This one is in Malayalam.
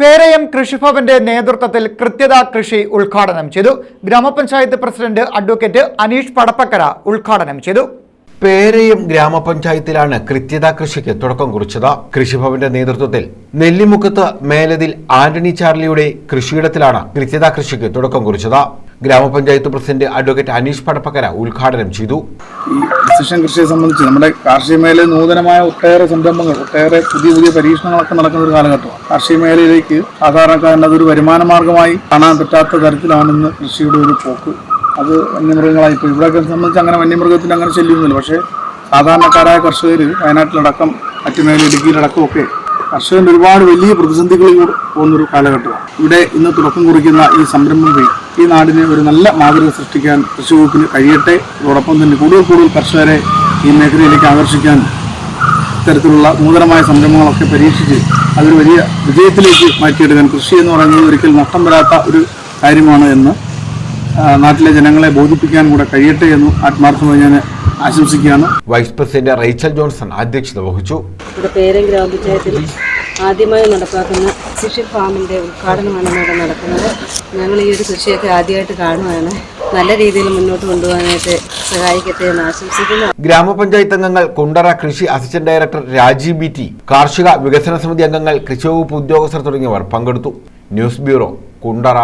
പേരയം കൃഷിഭവന്റെ നേതൃത്വത്തിൽ കൃത്യത കൃഷി ഉദ്ഘാടനം ചെയ്തു. ഗ്രാമപഞ്ചായത്ത് പ്രസിഡന്റ് അഡ്വക്കേറ്റ് അനീഷ് പടപ്പക്കര ഉദ്ഘാടനം ചെയ്തു. പേരയം ഗ്രാമപഞ്ചായത്തിലാണ് കൃത്യത കൃഷിക്ക് തുടക്കം കുറിച്ചത്. കൃഷിഭവന്റെ നേതൃത്വത്തിൽ നെല്ലിമുക്കത്ത് മേലതിൽ ആന്റണി ചാർലിയുടെ കൃഷിയിടത്തിലാണ് കൃത്യത കൃഷിക്ക് തുടക്കം കുറിച്ചത്. ഗ്രാമപഞ്ചായത്ത് പ്രസിഡന്റ് അഡ്വക്കേറ്റ് അനീഷ് പടപ്പക്കര ഉദ്ഘാടനം ചെയ്തു. പ്രിസിഷൻ കൃഷിയെ സംബന്ധിച്ച് നമ്മുടെ കാർഷിക മേഖലയിൽ നൂതനമായ ഒട്ടേറെ സംരംഭങ്ങൾ ഒട്ടേറെ പുതിയ പുതിയ പരീക്ഷണങ്ങളൊക്കെ നടക്കുന്ന ഒരു കാലഘട്ടമാണ് കാർഷിക മേഖലയിലേക്ക് സാധാരണക്കാരൻ അതൊരു വരുമാന മാർഗമായി കാണാൻ പറ്റാത്ത തരത്തിലാണ് ഇന്ന് കൃഷിയുടെ ഒരു പോക്ക്. അത് വന്യമൃഗങ്ങളായി ഇപ്പോൾ ഇവിടെയൊക്കെ സംബന്ധിച്ച് അങ്ങനെ വന്യമൃഗത്തിന് അങ്ങനെ ശല്യമൊന്നുമില്ല. പക്ഷേ സാധാരണക്കാരായ കർഷകർ വയനാട്ടിലടക്കം മറ്റു മേഖല ഇടുക്കിയിലടക്കം ഒക്കെ ഒരുപാട് വലിയ പ്രതിസന്ധികളിലൂടെ പോകുന്നൊരു കാലഘട്ടമാണ്. ഇവിടെ ഇന്ന് തുടക്കം കുറിക്കുന്ന ഈ സംരംഭം വഴി ഈ നാടിന് ഒരു നല്ല മാതൃക സൃഷ്ടിക്കാൻ കൃഷി വകുപ്പിന് കഴിയട്ടെ. അതോടൊപ്പം തന്നെ കൂടുതൽ കൂടുതൽ കർഷകരെ ഈ മേഖലയിലേക്ക് ആകർഷിക്കാൻ ഇത്തരത്തിലുള്ള നൂതനമായ സംരംഭങ്ങളൊക്കെ പരീക്ഷിച്ച് അതൊരു വലിയ വിജയത്തിലേക്ക് മാറ്റിയെടുക്കാൻ കൃഷി എന്ന് പറയുന്നത് ഒരിക്കലും നഷ്ടം വരാത്ത ഒരു കാര്യമാണ് എന്ന് നാട്ടിലെ ജനങ്ങളെ ബോധിപ്പിക്കാൻ കൂടെ കഴിയട്ടെ എന്ന് ആത്മാർത്ഥമായി ഞാൻ ആശംസിക്കുകയാണ്. വൈസ് പ്രസിഡന്റ് റൈച്ചൽ ജോൺസൺ അധ്യക്ഷത വഹിച്ചു. പേരും ഗ്രാമപഞ്ചായത്തിൽ ആദ്യമായി നടപ്പാക്കുന്ന കൃഷി ഫാമിന്റെ ഉദ്ഘാടനമാണ് ഇവിടെ നടക്കുന്നത്. ഞങ്ങൾ ഈ ഒരു കൃഷിയൊക്കെ ആദ്യമായിട്ട് കാണുകയാണ് നല്ല രീതിയിൽ മുന്നോട്ട് കൊണ്ടുപോകാനായിട്ട് സഹായിക്കട്ടെ എന്ന് ആശംസിക്കുന്നു. ഗ്രാമപഞ്ചായത്ത് അംഗങ്ങൾ കുണ്ടറ കൃഷി assistant director Rajeev B T കാർഷിക വികസന സമിതി അംഗങ്ങൾ കൃഷി വകുപ്പ് ഉദ്യോഗസ്ഥർ തുടങ്ങിയവർ പങ്കെടുത്തു. News bureau Kundara.